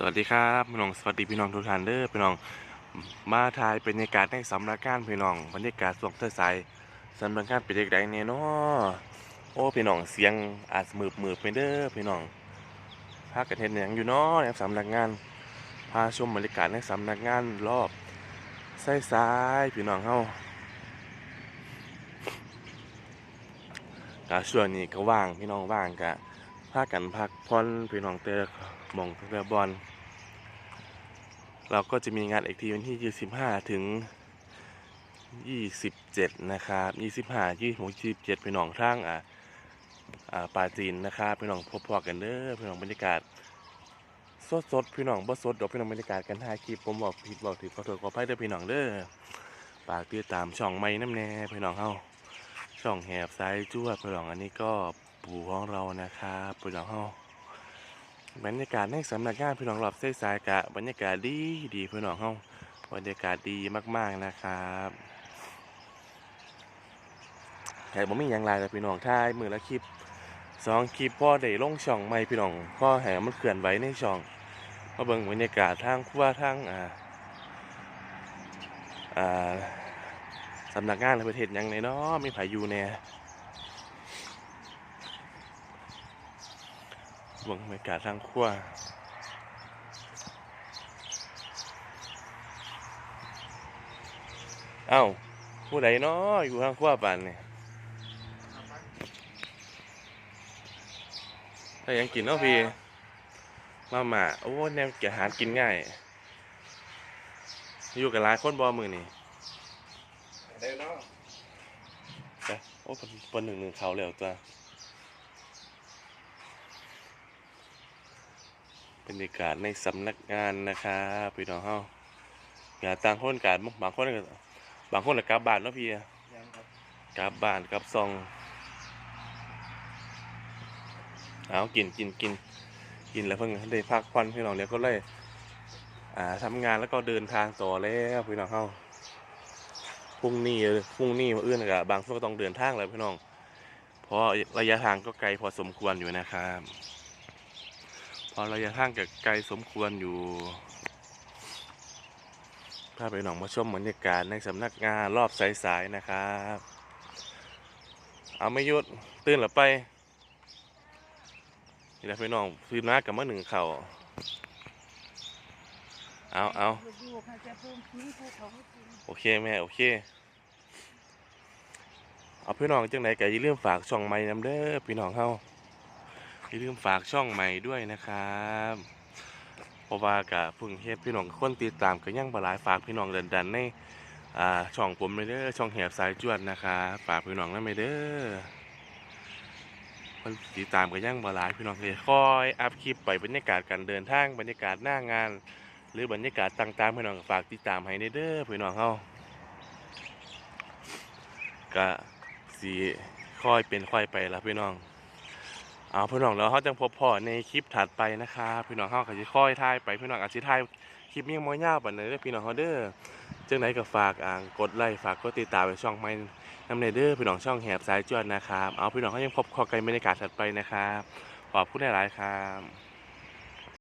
สวัสดีครับพี่น้องสวัสดีพี่น้องทุกท่านเด้อพี่น้องมาถ่ายบรรยากาศในสำนักงานพี่น้องบรรยากาศสวงเทอสายสำนักงานเป็นเด็กใดเนี่ยเนาะโอ้พี่น้องเสียงอาจมืบมืบไปเด้อพี่น้องพากันเห็นอย่างอยู่เนาะในสำนักงานพาชมบรรยากาศในสำนักงานรอบสายสายๆพี่น้องเฮากะช่วงนี้ก็ว่างพี่น้องว่างกะ พากันพักผ่อนพี่น้องเตะหมองเตะบอลเราก็จะมีงานอีกทีวันที่ 25 ถึง 27 นะครับ 25 26 27พี่น้องทางอ่าอ่าปาจีนนะครับพี่น้องพบพอกันเด้อพี่น้องบรรยากาศสดสดๆพี่น้องบ่สดดอกพี่น้องบรรยากาศกันถ่ายคลิปผมบอกผิดบอกถูกขอโทษขออภัยเด้อพี่น้องเด้อฝากติดตามช่องใหม่น้ำแน่พี่น้องเฮาช่องแหบซ้ายจ้วพี่น้องอันนี้ก็ ปู่ของเรานะครับพี่น้องเฮาบรรยากาศในสำนักงานพี่น้องรอบเส้สายกะบรรยากาศดีดีพี่น้องเฮาบรรยากาศดีมากๆนะครับแต่ผมมีอย่างไรแต่พี่น้องท้ายมือละคลิปสองคลิปพ่อได้ลงช่องใหม่พี่น้องพ่อแห่มันเคลื่อนไหวในช่องมาเบิ่งบรรยากาศทางครัวทางอ่าอ่าสำนักงานในประเทศยังไงเนาะมีไผอยู่เนี่ย บิ่งบรรยากาศทางครัวเอ้า ผู้ใดเนาะอยู่ทางครัวป่านนี่ถ้ายังกินเนาะพี่ มาหมาโอ้แนวเกี่ยหารกินง่าย อยู่กับหลายคนบ่มือนี่เดี๋ยวเนาะไปโอ้เพิ่นเพิ่นหนึ่งหนึ่งเขาแล้วจ้ะ บรรยากาศในสำนักงานนะครับพี่น้องเฮาอย่าต่างคนการบางคนก็บางคนก็กลับบ้านเนาะพี่ยังครับกลับบ้านกลับซองเอากินกินกินกินแล้วเพิ่งได้พักผ่อนพี่น้องเนี่ยก็เลย อ่าทำงานแล้วก็เดินทางต่อแล้วพี่น้องเฮาพรุ่งนี้พรุ่งนี้มาเอื้อนกับบางส่วนก็ต้องเดินทางแล้วพี่น้อง เพราะระยะทางก็ไกลพอสมควรอยู่นะครับเพ อระยะทางก็ไกลสมควรอยู่พาไปหนองมาชมบรรยากาศในสำนักงานรอบสายๆนะครับ เอาไม่ยุดตื่นหรือไปนี่แหละพี่น้องซื้อน้ากับมะหนึ่งเข่าเอาเอาโอเคแม่โอเค เอาพี่น้องจังไหนแกอย่าลืมฝากช่องใหม่นำเด้อพี่น้องเฮา อย่าลืมฝากช่องใหม่ด้วยนะครับเพราะว่ากะเพิ่งเฮ็ดพี่น้องคนติดตามก็ยังบหลายฝากพี่น้องเดินดันในอ่าช่องผมไปเด้อช่องแหบสายจวดนะครับฝากพี่น้องนำไปเด้อคนติดตามก็ยังบหลายพี่น้องเลยคอยอัพคลิปไปบรรยากาศการเดินทางบรรยากาศหน้างาน หรือบรรยากาศต่างๆพี่น้องฝากติดตามให้ในเด้อพี่น้องเฮาก็สิค่อยเป็นค่อยไปละพี่น้อง เอาพี่น้องแล้วเขาจะพบพ่อในคลิปถัดไปนะครับพี่น้องเขาก็จะค่อยถ่ายไปพี่น้องอาจสิถ่ายคลิปยังมอยาวปานใดเด้พี่น้องเขาเด้อจังไหนก็ฝากอ่ากดไลค์ฝากกดติดตามไปช่องไม่นำในเด้อพี่น้องช่องแหบสายจวนนะครับเอาพี่น้องเขายังพบข้อกันบรรยากาศถัดไปนะครับขอบคุณหลายๆครับ